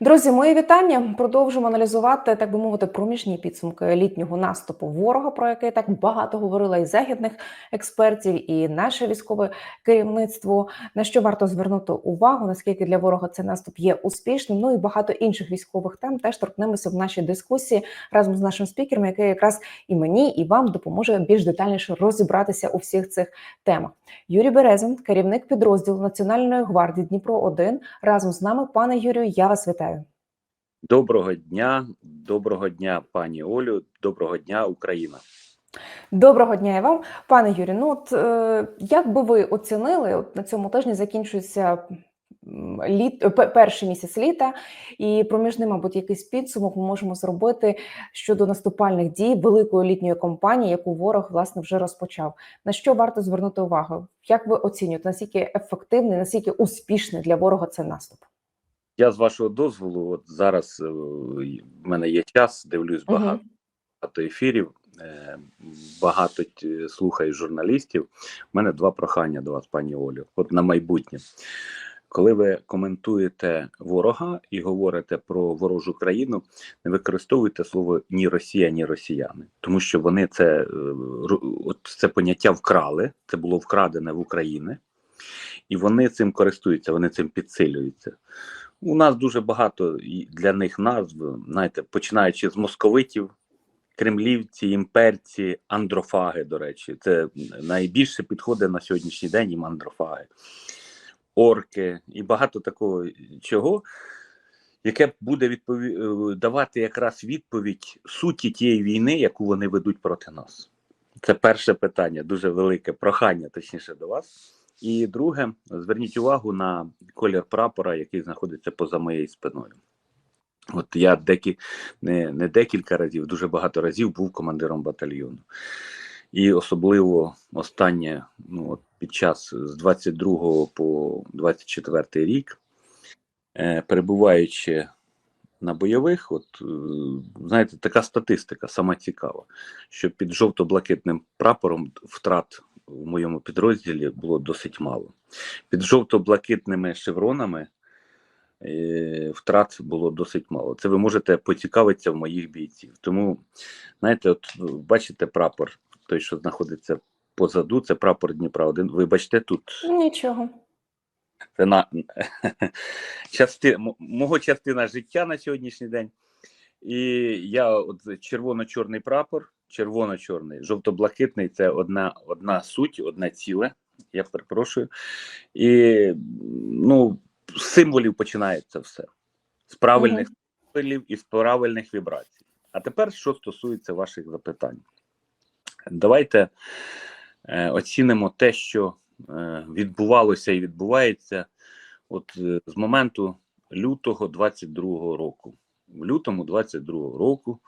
Друзі, мої вітання. Продовжимо аналізувати, так би мовити, проміжні підсумки літнього наступу ворога, про який так багато говорила і західних експертів, і наше військове керівництво. На що варто звернути увагу, наскільки для ворога цей наступ є успішним? Ну і багато інших військових тем теж торкнемося в нашій дискусії разом з нашим спікером, який якраз і мені, і вам допоможе більш детальніше розібратися у всіх цих темах. Юрій Березин, керівник підрозділу Національної гвардії Дніпро 1 разом з нами. Пане Юрію, я вас вітаю. Доброго дня, доброго дня, пані Олю. Доброго дня, Україна. Доброго дня і вам, пане Юрію. Ну от е, як би ви оцінили, от на цьому тижні закінчується літ, е, перший місяць літа, і проміжний, мабуть, якийсь підсумок ми можемо зробити щодо наступальних дій великої літньої кампанії, яку ворог власне вже розпочав. На що варто звернути увагу? Як ви оцінюєте, наскільки ефективний, наскільки успішний для ворога цей наступ? Я з вашого дозволу, от зараз е, в мене є час, дивлюсь багато, багато ефірів, е, багато т- слухаю журналістів. У мене два прохання до вас, пані Олю. От на майбутнє. Коли ви коментуєте ворога і говорите про ворожу країну, не використовуйте слово ні Росія, ні росіяни, тому що вони це, е, от це поняття вкрали, це було вкрадене в Україні, і вони цим користуються, вони цим підсилюються. У нас дуже багато для них назв, знаєте, починаючи з московитів, кремлівці, імперці, андрофаги, до речі, це найбільше підходить на сьогоднішній день їм андрофаги, орки і багато такого чого, яке буде відпові... е, давати якраз відповідь суті тієї війни, яку вони ведуть проти нас. Це перше питання, дуже велике прохання, точніше, до вас. І друге, зверніть увагу на колір прапора, який знаходиться поза моєю спиною. От я декі, не, не декілька разів, дуже багато разів був командиром батальйону. І особливо останнє, ну от під час з 22 по 24 рік, е, перебуваючи на бойових, от е, знаєте, така статистика сама цікава, що під жовто-блакитним прапором втрат в моєму підрозділі було досить мало. Під жовто-блакитними шевронами е, втрат було досить мало. Це ви можете поцікавитися в моїх бійців. Тому, знаєте, от е, бачите прапор, той, що знаходиться позаду, це прапор Дніпра 1. Ви бачите тут Нічого. це на части, мого частина життя на сьогоднішній день. І я от червоно-чорний прапор, червоно-чорний, жовто-блакитний це одна, одна суть, одне ціле. Я перепрошую. І ну, з символів починається все. З правильних символів і з правильних вібрацій. А тепер, що стосується ваших запитань, давайте е, оцінимо те, що е, відбувалося і відбувається от е, з моменту лютого 22-го року. В лютому 22-го року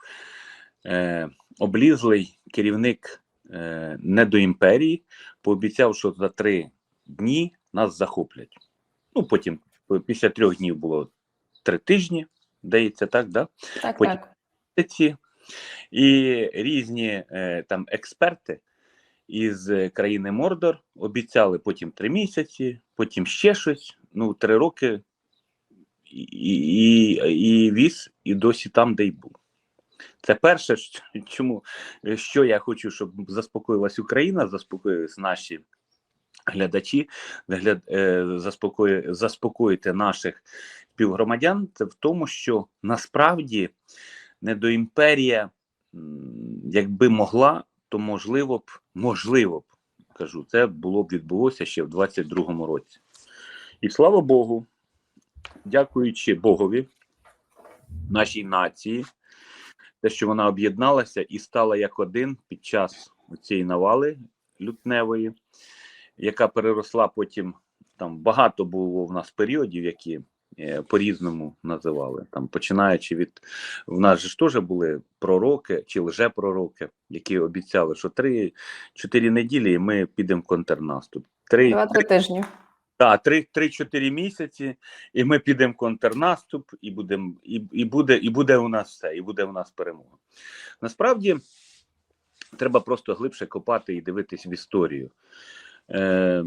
е, облізлий керівник е, недоімперії пообіцяв, що за три дні нас захоплять. Ну, потім, після трьох днів було три тижні, здається, так, да? Так, Потім- так. і різні е, там експерти із країни Мордор обіцяли потім три місяці, потім ще щось. Ну, три роки і, і, і віз, і досі там, де й був. Це перше, що- чому що я хочу, щоб заспокоїлась Україна, заспокоїлись наші глядачі, гля- е, заспокої, заспокоїти наших співгромадян. Це в тому, що насправді недоімперія, якби могла, то можливо б, можливо б, кажу, це було б відбулося ще в 22-му році. І слава Богу, дякуючи Богові, нашій нації, те, що вона об'єдналася і стала як один під час цієї навали лютневої, яка переросла потім. Там багато було в нас періодів, які е, по-різному називали. Там, починаючи від в нас же ж теж були пророки чи лжепророки, які обіцяли, що 3-4 неділі і ми підемо в контрнаступ. Три, Два-три тижні. Так, 3-4 місяці, і ми підемо контрнаступ, і будемо, і, і, буде, і буде у нас все, і буде у нас перемога. Насправді треба просто глибше копати і дивитись в історію. Е,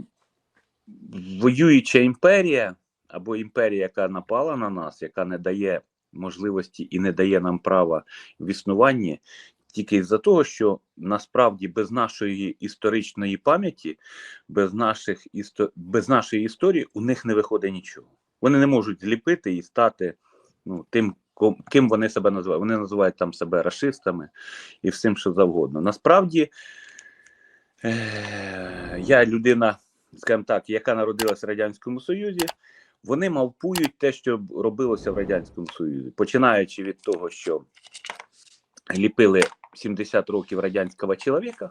воююча імперія, або імперія, яка напала на нас, яка не дає можливості і не дає нам права в існуванні, тільки із-за того, що насправді без нашої історичної пам'яті, без наших істо... без нашої історії у них не виходить нічого. Вони не можуть зліпити і стати ну, тим, ким вони себе називають. Вони називають там себе расистами і всім, що завгодно. Насправді, е- я людина, скажімо так, яка народилася в Радянському Союзі. Вони мавпують те, що робилося в Радянському Союзі, починаючи від того, що ліпили 70 років радянського чоловіка,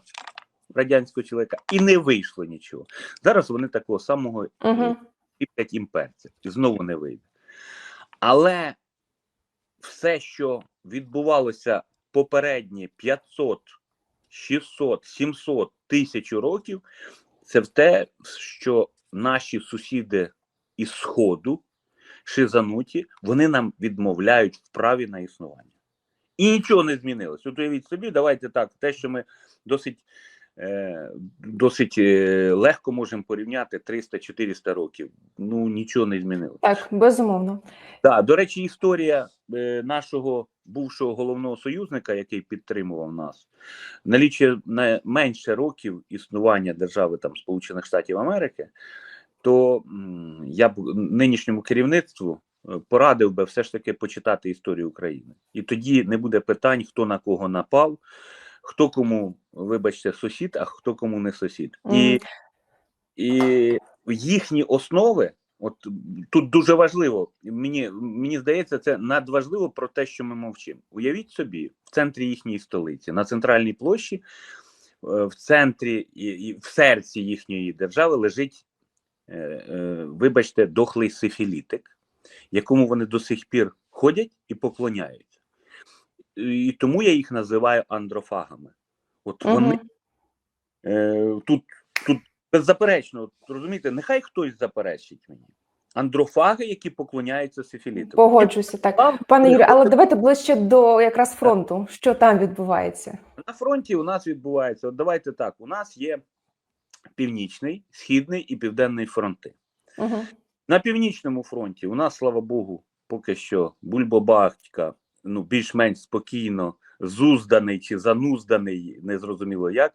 радянського чоловіка, і не вийшло нічого. Зараз вони такого самого Угу. ліплять імперців, і знову не вийде. Але все, що відбувалося попередні 500, 600, 700 тисяч років, це в те, що наші сусіди із Сходу, шизануті, вони нам відмовляють в праві на існування. І нічого не змінилось. От уявіть собі, давайте так, те, що ми досить, е, досить е, легко можемо порівняти 300-400 років. Ну, нічого не змінилось. Так, безумовно. Так, до речі, історія е, нашого бувшого головного союзника, який підтримував нас, налічує на менше років існування держави там Сполучених Штатів Америки, то я б нинішньому керівництву порадив би все ж таки почитати історію України. І тоді не буде питань, хто на кого напав, хто кому, вибачте, сусід, а хто кому не сусід. І і їхні основи, от тут дуже важливо, мені, мені здається, це надважливо про те, що ми мовчимо. Уявіть собі, в центрі їхньої столиці, на центральній площі, е, в центрі і, в серці їхньої держави лежить, е, е, вибачте, дохлий сифілітик, якому вони до сих пір ходять і поклоняються. І тому я їх називаю андрофагами. От вони. Е, тут, тут беззаперечно, розумієте, нехай хтось заперечить мені. Андрофаги, які поклоняються сифіліту. Погоджуся, так. Пане Юрію, але давайте ближче до якраз фронту. Що там відбувається? На фронті у нас відбувається. От давайте так: у нас є північний, східний і південний фронти. Угу. На північному фронті у нас, слава Богу, поки що бульбобахтька, ну більш-менш спокійно, зузданий чи занузданий, незрозуміло як.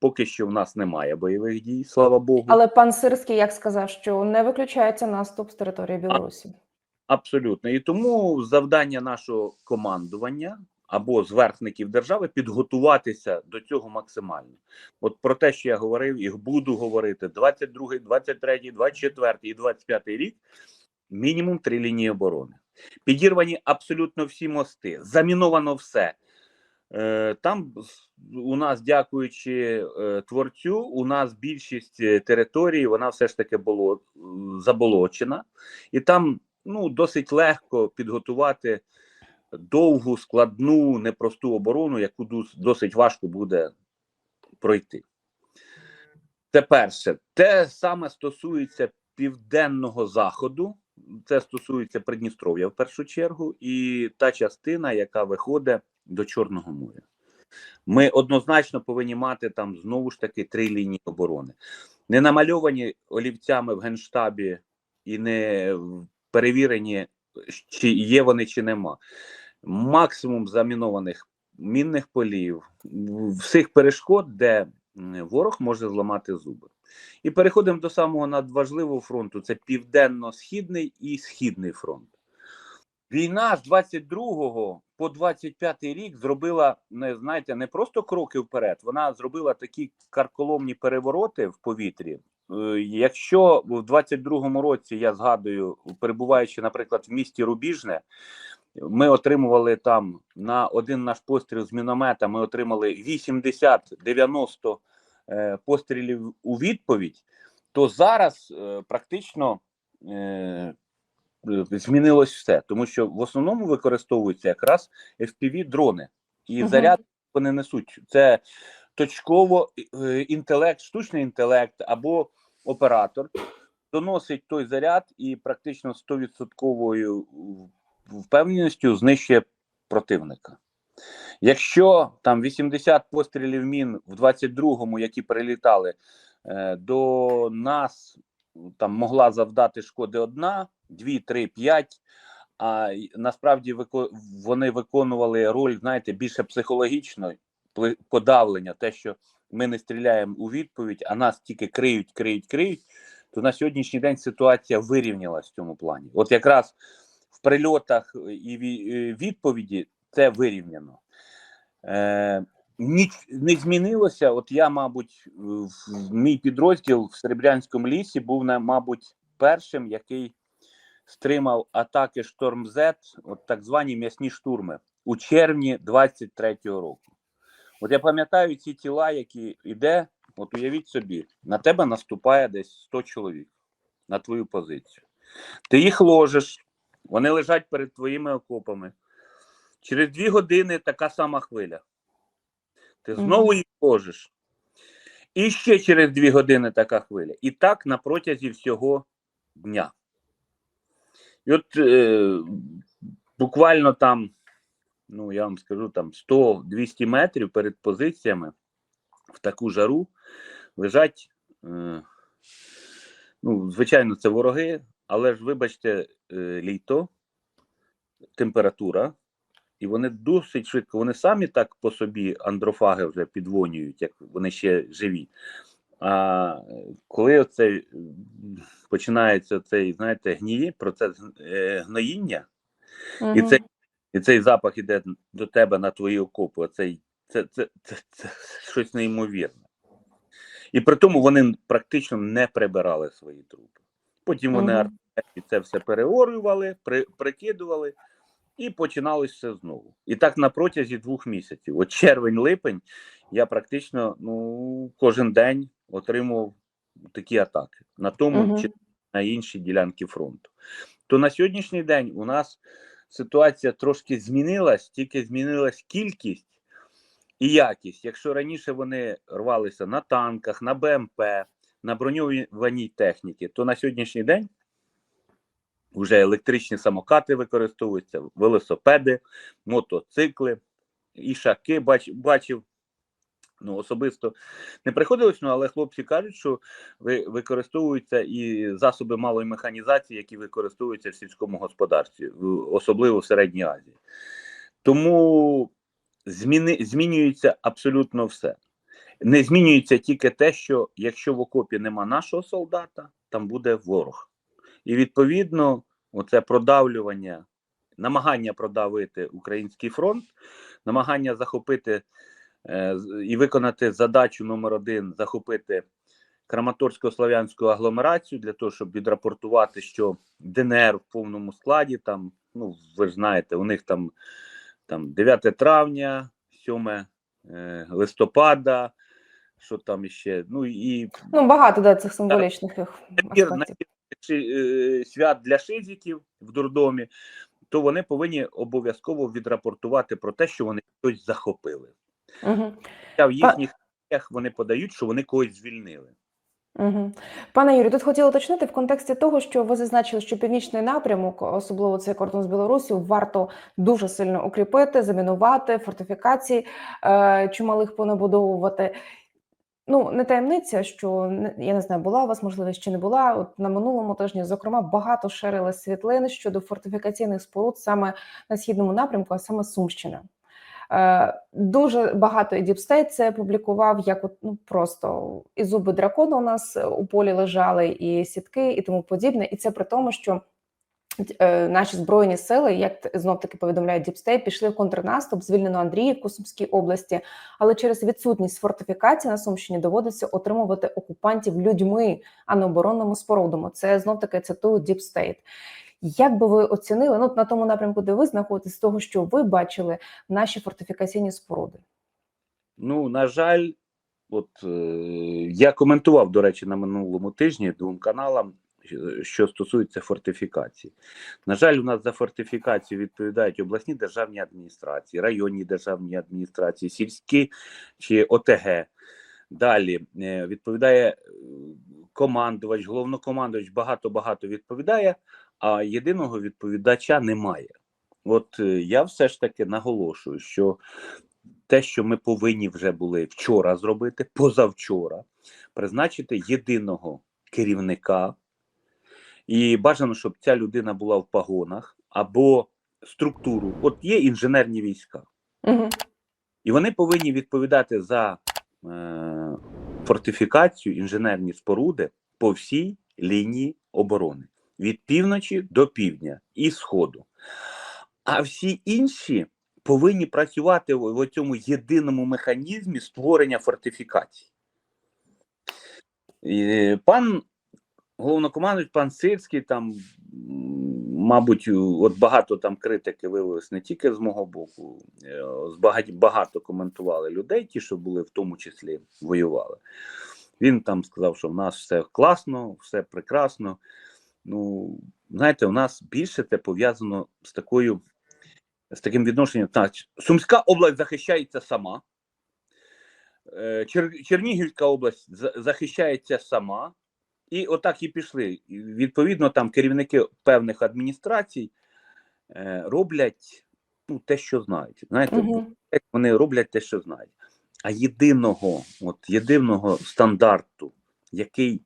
Поки що в нас немає бойових дій, слава Богу. Але пан Сирський як сказав, що не виключається наступ з території Білорусі. Абсолютно. І тому завдання нашого командування або зверхників держави підготуватися до цього максимально. От про те, що я говорив, і буду говорити 22, 23, 24 і 25 рік. Мінімум три лінії оборони. Підірвані абсолютно всі мости, заміновано все. Е, Там у нас, дякуючи е, творцю, у нас більшість е, території вона все ж таки було заболочена, і там ну, досить легко підготувати довгу, складну, непросту оборону, яку досить важко буде пройти. Це перше. Те саме стосується південного заходу, це стосується Придністров'я в першу чергу, і та частина, яка виходить до Чорного моря. Ми однозначно повинні мати там знову ж таки три лінії оборони. Не намальовані олівцями в генштабі і не перевірені, чи є вони, чи нема. Максимум замінованих мінних полів, всіх перешкод, де ворог може зламати зуби. І переходимо до самого надважливого фронту: це південно-східний і східний фронт. Війна з 22 по 25 рік зробила, не знаєте, не просто кроки вперед, вона зробила такі карколомні перевороти в повітрі. Е, Якщо в 22-му році я згадую, перебуваючи, наприклад, в місті Рубіжне, ми отримували там на один наш постріл з міномета. Ми отримали 80-90 е, пострілів у відповідь. То зараз е, практично змінилось все, тому що в основному використовуються якраз fpv дрони і Мгм. заряд вони несуть. Це точково е, інтелект, штучний інтелект або оператор доносить той заряд і практично 100% впевненістю знищує противника. Якщо там 80 пострілів мін в 22-му, які прилітали, е, до нас там могла завдати шкоди одна дві, три, п'ять. А насправді вони виконували роль, знаєте, більше психологічно подавлення, те, що ми не стріляємо у відповідь, а нас тільки криють, криють, криють. То на сьогоднішній день ситуація вирівнялась в цьому плані. От якраз в прильотах і ві- відповіді це вирівняно. Е, ніч не змінилося. От я, мабуть, в мій підрозділ в Серебрянському лісі був, мабуть, першим, який стримав атаки Шторм Z, от так звані м'ясні штурми у червні 23-го року. От я пам'ятаю ці тіла, які йде, от уявіть собі, на тебе наступає десь 100 чоловік на твою позицію. Ти їх ложиш, вони лежать перед твоїми окопами. Через дві години така сама хвиля. Ти знову їх ложиш. І ще через дві години така хвиля. І так на протязі всього дня. І от е, буквально там, ну я вам скажу, там 100-200 метрів перед позиціями в таку жару лежать. Е, ну, звичайно, це вороги, але ж, вибачте, е, літо, температура, і вони досить швидко, вони самі так по собі андрофаги вже підвонюють, як вони ще живі. А коли оцей починається цей, знаєте, гнії, процес е, гноїння, і, цей, і цей запах іде до тебе на твої окопи, оцей, це, це, це, це щось неймовірне. І при тому вони практично не прибирали свої трупи. Потім вони артилерії це все переорювали, при, прикидували, і починалось все знову. І так на протязі двох місяців. От червень-липень я практично ну, кожен день отримував такі атаки на тому Мгм. чи на іншій ділянці фронту. То на сьогоднішній день у нас ситуація трошки змінилась, тільки змінилась кількість і якість. Якщо раніше вони рвалися на танках, на БМП, на броньованій техніці, то на сьогоднішній день вже електричні самокати використовуються, велосипеди, мотоцикли, ішаки бач, бачив. Ну, особисто не приходилось, ну, але хлопці кажуть, що ви, використовуються і засоби малої механізації, які використовуються в сільському господарстві, особливо в Середній Азії. Тому зміни, змінюється абсолютно все. Не змінюється тільки те, що якщо в окопі нема нашого солдата, там буде ворог. І відповідно, оце продавлювання, намагання продавити український фронт, намагання захопити і виконати задачу номер один захопити Краматорсько-Слов'янську агломерацію для того, щоб відрапортувати, що ДНР в повному складі, там, ну, ви ж знаєте, у них там, там 9 травня, 7 е, листопада, що там іще, ну і Ну, багато да, цих символічних їх аспектів. набір ши- е, свят для шизиків в дурдомі, то вони повинні обов'язково відрапортувати про те, що вони щось захопили. Угу. В їхніх діях вони подають, що вони когось звільнили. Угу. Пане Юрію, тут хотіла уточнити в контексті того, що ви зазначили, що північний напрямок, особливо цей кордон з Білорусі, варто дуже сильно укріпити, замінувати, фортифікації е, чималих понабудовувати. Ну, не таємниця, що я не знаю, була у вас можливість чи не була. От на минулому тижні, зокрема, багато ширили світлин щодо фортифікаційних споруд саме на східному напрямку, а саме Сумщина. Е, Дуже багато і Діпстейт це публікував, як от, ну просто і зуби дракона у нас у полі лежали, і сітки, і тому подібне. І це при тому, що е, наші збройні сили, як знов таки повідомляють Діпстейт, пішли в контрнаступ, звільнено Андріївку Сумській області, але через відсутність фортифікації на Сумщині доводиться отримувати окупантів людьми, а не оборонними спорудами. Це знов таки цитую Діпстейт. Як би ви оцінили ну, на тому напрямку, де ви знаходитесь, з того, що ви бачили наші фортифікаційні споруди? Ну, на жаль, от е, я коментував, до речі, на минулому тижні двом каналам, е, що стосується фортифікації. На жаль, у нас за фортифікацію відповідають обласні державні адміністрації, районні державні адміністрації, сільські чи ОТГ. Далі е, відповідає е, командувач, головнокомандувач багато-багато відповідає, а єдиного відповідача немає. От е, я все ж таки наголошую, що те, що ми повинні вже були вчора зробити, позавчора, призначити єдиного керівника, І бажано, щоб ця людина була в погонах або структуру. От є інженерні війська, Угу. і вони повинні відповідати за е, фортифікацію, інженерні споруди по всій лінії оборони від півночі до півдня і сходу. А всі інші повинні працювати в, цьому єдиному механізмі створення фортифікацій. Е, пан головнокомандуючий, пан Сирський, там, мабуть, от багато там критики виявилось не тільки з мого боку, е, багато коментували людей, ті, що були в тому числі воювали. Він там сказав, що в нас все класно, все прекрасно. Ну, знаєте, у нас більше це пов'язано з такою, з таким відношенням. Так, Сумська область захищається сама. Е, Чер, Чернігівська область захищається сама. І отак і пішли. І, Відповідно, там керівники певних адміністрацій е, роблять ну, те, що знають. Знаєте, Угу. вони роблять те, що знають. А єдиного, от єдиного стандарту, який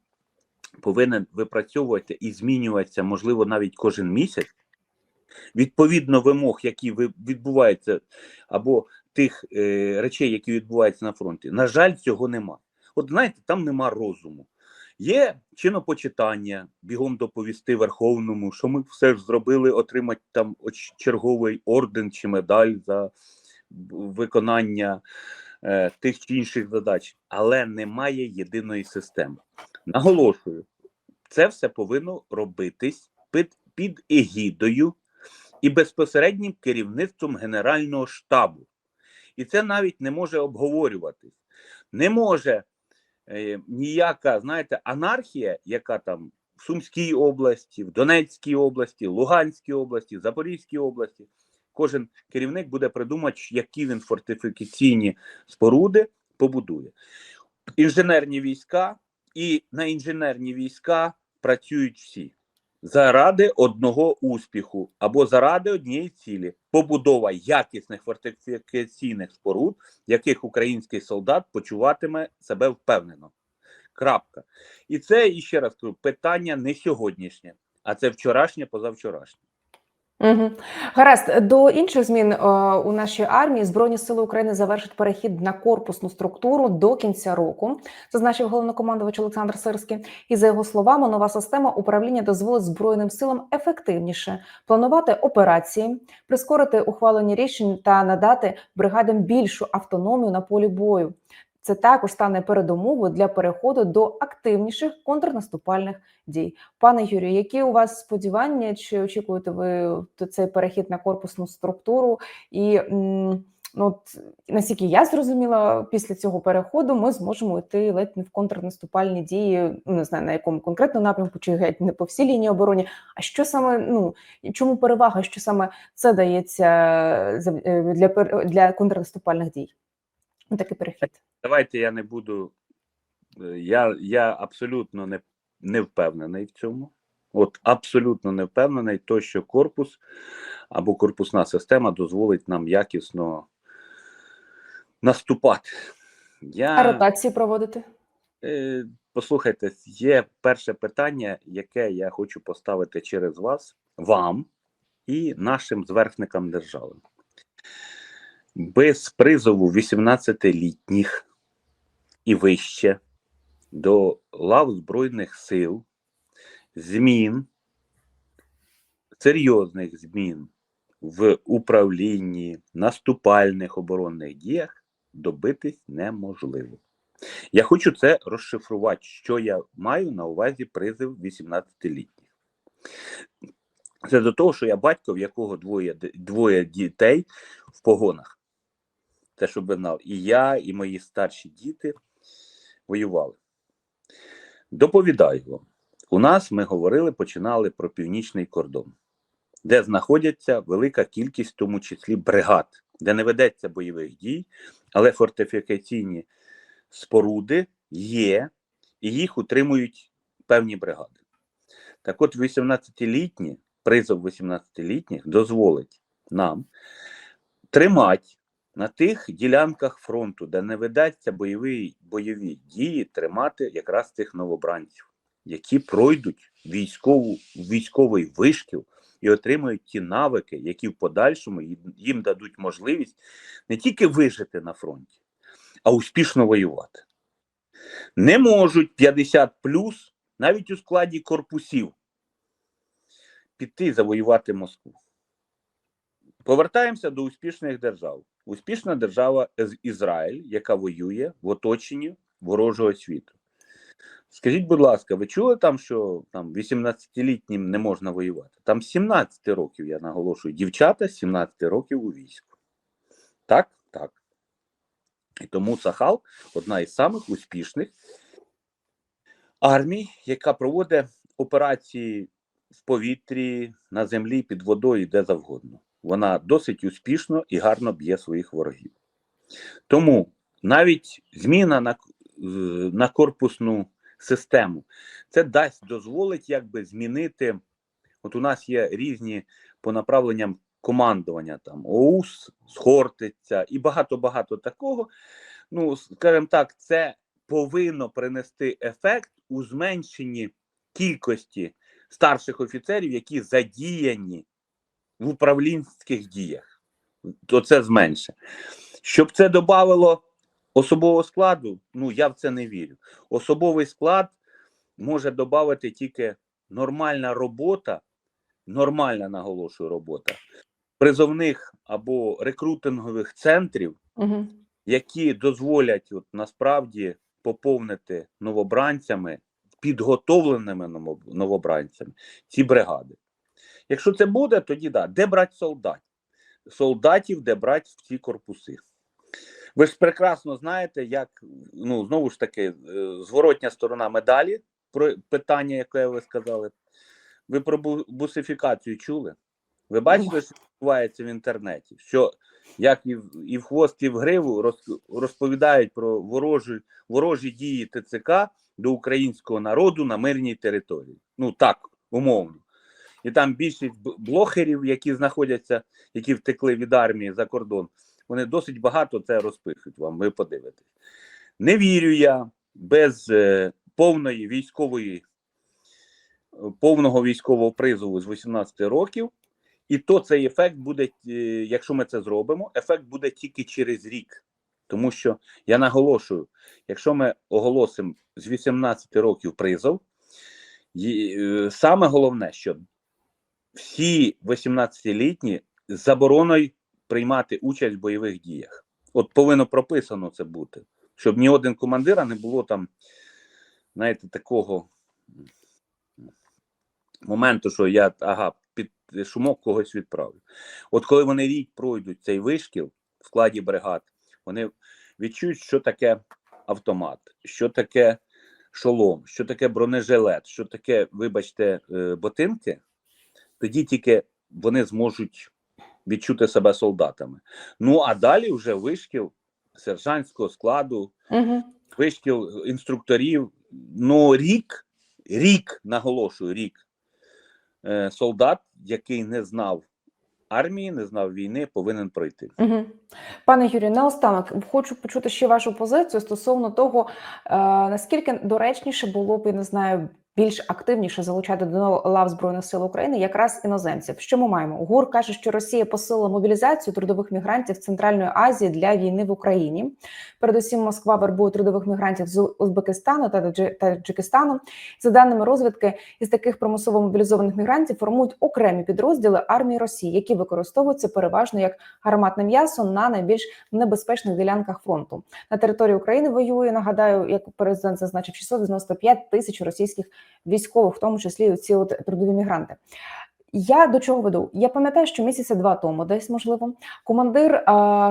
повинен випрацьовувати і змінюватися, можливо, навіть кожен місяць, відповідно вимог, які відбуваються, або тих е, речей, які відбуваються на фронті, на жаль, цього нема. От знаєте, там нема розуму. Є чинопочитання, бігом доповісти Верховному, що ми все ж зробили, отримати там черговий орден чи медаль за виконання е, тих чи інших задач, але немає єдиної системи. Наголошую, це все повинно робитись під, під егідою і безпосереднім керівництвом Генерального штабу. І це навіть не може обговорюватись. Не може е, ніяка, знаєте, анархія, яка там в Сумській області, в Донецькій області, Луганській області, Запорізькій області. Кожен керівник буде придумати, які він фортифікаційні споруди побудує. Інженерні війська і на інженерні війська працюють всі заради одного успіху або заради однієї цілі побудова якісних фортифікаційних споруд, яких український солдат почуватиме себе впевнено. Крапка. І це і ще раз кажу, питання не сьогоднішнє, а це вчорашнє, позавчорашнє. Угу. Гаразд, до інших змін е, у нашій армії Збройні сили України завершать перехід на корпусну структуру до кінця року, зазначив головнокомандувач Олександр Сирський. І за його словами, нова система управління дозволить збройним силам ефективніше планувати операції, прискорити ухвалення рішень та надати бригадам більшу автономію на полі бою. Це також стане передумовою для переходу до активніших контрнаступальних дій. Пане Юрію, які у вас сподівання? Чи очікуєте ви цей перехід на корпусну структуру? І ну, от, наскільки я зрозуміла, після цього переходу ми зможемо йти ледь не в контрнаступальні дії. Ну не знаю на якому конкретно напрямку, чи геть не по всій лінії оборони. А що саме ну чому перевага? Що саме це дається е, для для контрнаступальних дій? Такий перехід. Давайте я не буду. е, Я, я абсолютно не, не впевнений в цьому. От абсолютно не впевнений, то, що корпус або корпусна система дозволить нам якісно наступати. А ротації проводити? е, послухайте, є перше питання, яке я хочу поставити через вас, вам і нашим зверхникам держави. Без призову 18-літніх і вище до лав Збройних сил змін, серйозних змін в управлінні, наступальних оборонних діях добитись неможливо. Я хочу це розшифрувати, що я маю на увазі призив 18-літніх. Це до того, що я батько, в якого двоє, двоє дітей в погонах. Це щоб ви знали. І я, і мої старші діти воювали. Доповідаю вам. У нас ми говорили, починали про північний кордон, де знаходяться велика кількість, в тому числі бригад, де не ведеться бойових дій, але фортифікаційні споруди є, і їх утримують певні бригади. Так от, 18-літні, призов 18-літніх дозволить нам тримати на тих ділянках фронту, де не ведеться бойові, бойові дії, тримати якраз цих новобранців. які пройдуть військову військовий вишкіл і отримують ті навики, які в подальшому їм дадуть можливість не тільки вижити на фронті, а успішно воювати. Не можуть 50 плюс навіть у складі корпусів піти завоювати Москву. Повертаємося до успішних держав. Успішна держава Із- Ізраїль, яка воює в оточенні ворожого світу. Скажіть, будь ласка, ви чули там, що там 18-літнім не можна воювати? Там 17 років, я наголошую, дівчата 17 років у війську. Так? Так. І тому Сахал одна із самих успішних армій, яка проводить операції в повітрі, на землі, під водою, де завгодно. Вона досить успішно і гарно б'є своїх ворогів. Тому навіть зміна на, на корпусну систему це дасть дозволить якби змінити. От у нас є різні по направленням командування там ОУС, Схортиця і багато-багато такого. Ну, скажімо так, це повинно принести ефект у зменшенні кількості старших офіцерів, які задіяні в управлінських діях. То це зменше. Щоб це додавало особового складу, ну я в це не вірю. Особовий склад може додати тільки нормальна робота, нормальна наголошую робота призовних або рекрутингових центрів, Угу. які дозволять от, насправді поповнити новобранцями, підготовленими новобранцями ці бригади. Якщо це буде, тоді да. Де брати солдатів? Солдатів, де брати в ці корпуси. Ви ж прекрасно знаєте, як ну знову ж таки, е, зворотня сторона медалі, про питання, яке ви сказали. Ви про бусифікацію чули? Ви бачите, що відбувається в інтернеті? Що як і в, і в хвост, і в гриву роз, розповідають про ворожі, ворожі дії ТЦК до українського народу на мирній території. Ну так, умовно. І там більшість блогерів, які знаходяться, які втекли від армії за кордон, вони досить багато це розпишуть вам. Ви подивитесь. Не вірю я без е, повної військової, е, повного військового призову з 18 років. І то цей ефект буде, е, якщо ми це зробимо, ефект буде тільки через рік. Тому що я наголошую, якщо ми оголосимо з 18 років призов, е, саме головне, що всі 18-літні з забороною приймати участь в бойових діях. От повинно прописано це бути, щоб ні один командира не було там, знаєте, такого моменту, що я ага, під шумок когось відправлю. От коли вони рік пройдуть цей вишкіл в складі бригад, вони відчують, що таке автомат, що таке шолом, що таке бронежилет, що таке, вибачте, е, ботинки, тоді тільки вони зможуть відчути себе солдатами. Ну а далі вже вишкіл сержантського складу, Угу. вишкіл інструкторів. Ну, рік, рік, наголошую, рік. Е, солдат, який не знав армії, не знав війни, повинен пройти. Угу. Пане Юрію, наостанок хочу почути ще вашу позицію стосовно того, е, наскільки доречніше було б, я не знаю, більш активніше залучати до лав Збройних сил України якраз іноземців. Що ми маємо? ГУР каже, що Росія посилила мобілізацію трудових мігрантів Центральної Азії для війни в Україні. Передусім, Москва вербує трудових мігрантів з Узбекистану та Таджи- Таджикистану. За даними розвідки, із таких примусово мобілізованих мігрантів формують окремі підрозділи армії Росії, які використовуються переважно як гарматне м'ясо на найбільш небезпечних ділянках фронту. На території України воює. Нагадаю, як президент зазначив 695 тисяч російських військових, в тому числі ці от трудові мігранти. Я до чого веду? Я пам'ятаю, що місяця два тому, десь можливо, командир е,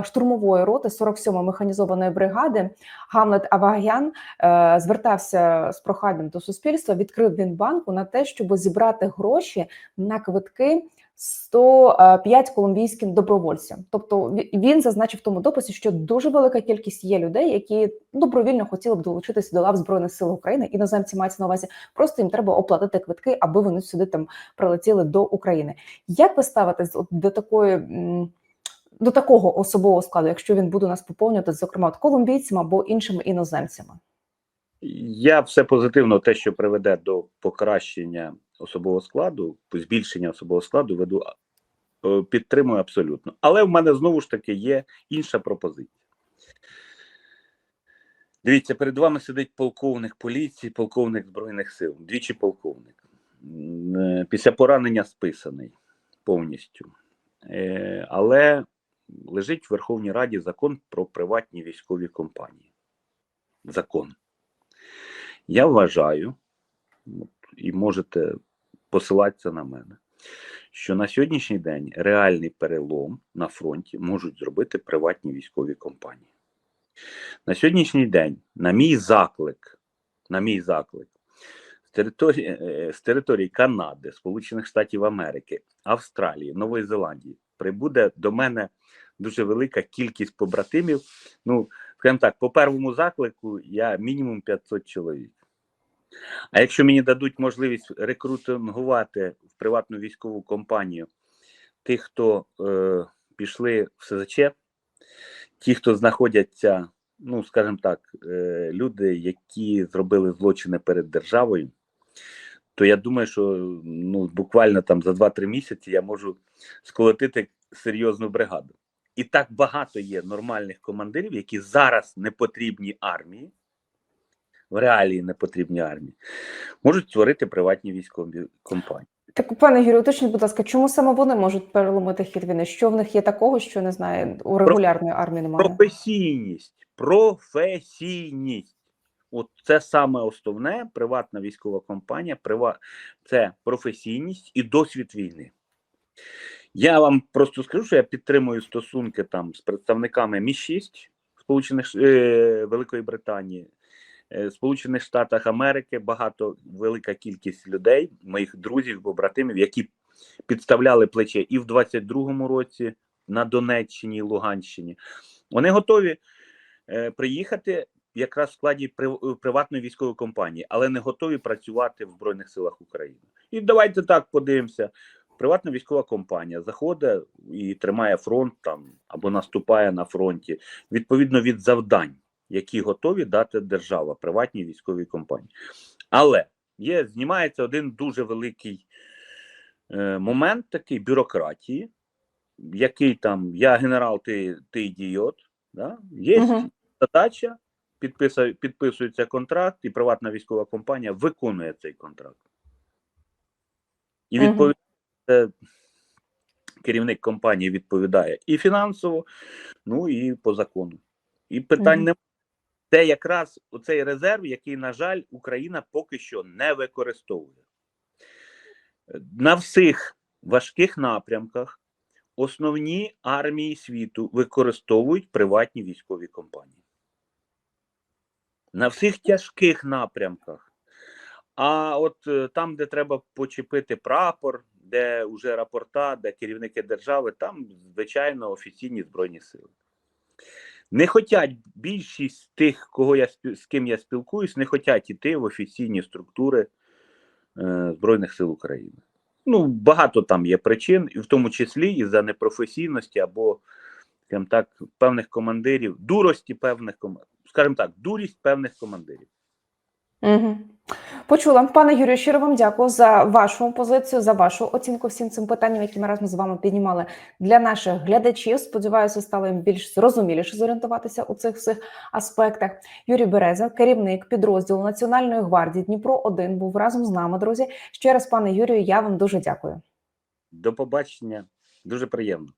штурмової роти 47-ї механізованої бригади Гамлет Авагян е, звертався з проханням до суспільства. Відкрив він банку на те, щоб зібрати гроші на квитки 105 колумбійським добровольцям. Тобто він зазначив в тому дописі, що дуже велика кількість є людей, які добровільно хотіли б долучитися до лав збройних сил України. Іноземці мається на увазі, просто їм треба оплатити квитки, аби вони сюди там прилетіли до України. Як ви ставитесь до такої? До такого особового складу, якщо він буде нас поповнювати, зокрема от колумбійцями або іншими іноземцями, Я все позитивно, те, що приведе до покращення особового складу, збільшення особового складу, веду е, підтримую абсолютно. Але в мене знову ж таки є інша пропозиція. Дивіться, перед вами сидить полковник поліції, полковник Збройних сил, двічі полковник. Е, Після поранення списаний повністю. Е, Але лежить в Верховній Раді закон про приватні військові компанії. Закон. Я вважаю, і можете посилатися на мене, що на сьогоднішній день реальний перелом на фронті можуть зробити приватні військові компанії. На сьогоднішній день, на мій заклик, на мій заклик, з території, е, з території Канади, Сполучених Штатів Америки, Австралії, Нової Зеландії прибуде до мене дуже велика кількість побратимів. Ну, скажімо так, по первому заклику я мінімум 500 чоловік. А якщо мені дадуть можливість рекрутингувати в приватну військову компанію тих, хто е, пішли в СЗЧ, ті, хто знаходяться, ну скажімо так, е, люди, які зробили злочини перед державою, то я думаю, що ну, буквально там за 2-3 місяці я можу сколотити серйозну бригаду. І так багато є нормальних командирів, які зараз не потрібні армії, в реалії не потрібні армії, можуть створити приватні військові компанії. Так, пане Юрію, уточніть, будь ласка, чому саме вони можуть переломити хід війни? Що в них є такого, що не знаю, у регулярної армії немає? Професійність, професійність. От це саме основне, приватна військова компанія, прива... це професійність і досвід війни. Я вам просто скажу, що я підтримую стосунки там з представниками Мі-6 Сполучених Ш- е, Великої Британії, Сполучених Штатах Америки. Багато велика кількість людей, моїх друзів, побратимів, які підставляли плече і в 22-му році на Донеччині Луганщині. Вони готові е, приїхати якраз в складі приватної військової компанії, але не готові працювати в Збройних силах України. І давайте так подивимося. Приватна військова компанія заходить і тримає фронт там або наступає на фронті відповідно від завдань, які готові дати держава приватній військовій компанії. Але є знімається один дуже великий е, момент такий бюрократії, який там я генерал, ти, ти ідіот. Да? Є Мгм. задача, підписує, підписується контракт, і приватна військова компанія виконує цей контракт. І Мгм. відповідає керівник компанії відповідає і фінансово, ну і по закону. І питань Мгм. немає. Це якраз оцей резерв, який, на жаль, Україна поки що не використовує. На всіх важких напрямках основні армії світу використовують приватні військові компанії. На всіх тяжких напрямках. А от е, там, де треба почепити прапор, де вже рапорта, де керівники держави, там, звичайно, офіційні збройні сили. Не хочуть більшість тих, кого я з ким я спілкуюсь, не хочуть іти в офіційні структури е, Збройних сил України. Ну, багато там є причин, і в тому числі і за непрофесійності або, скажімо так, певних командирів, дурості певних команд, скажімо так, дурість певних командирів. Угу. Почула. Пане Юрію, щиро вам дякую за вашу позицію, за вашу оцінку всім цим питанням, які ми разом з вами піднімали для наших глядачів. Сподіваюся, стало їм більш зрозуміліше зорієнтуватися у цих всіх аспектах. Юрій Береза, керівник підрозділу Національної гвардії Дніпро 1 був разом з нами, друзі. Ще раз, пане Юрію, я вам дуже дякую. До побачення. Дуже приємно.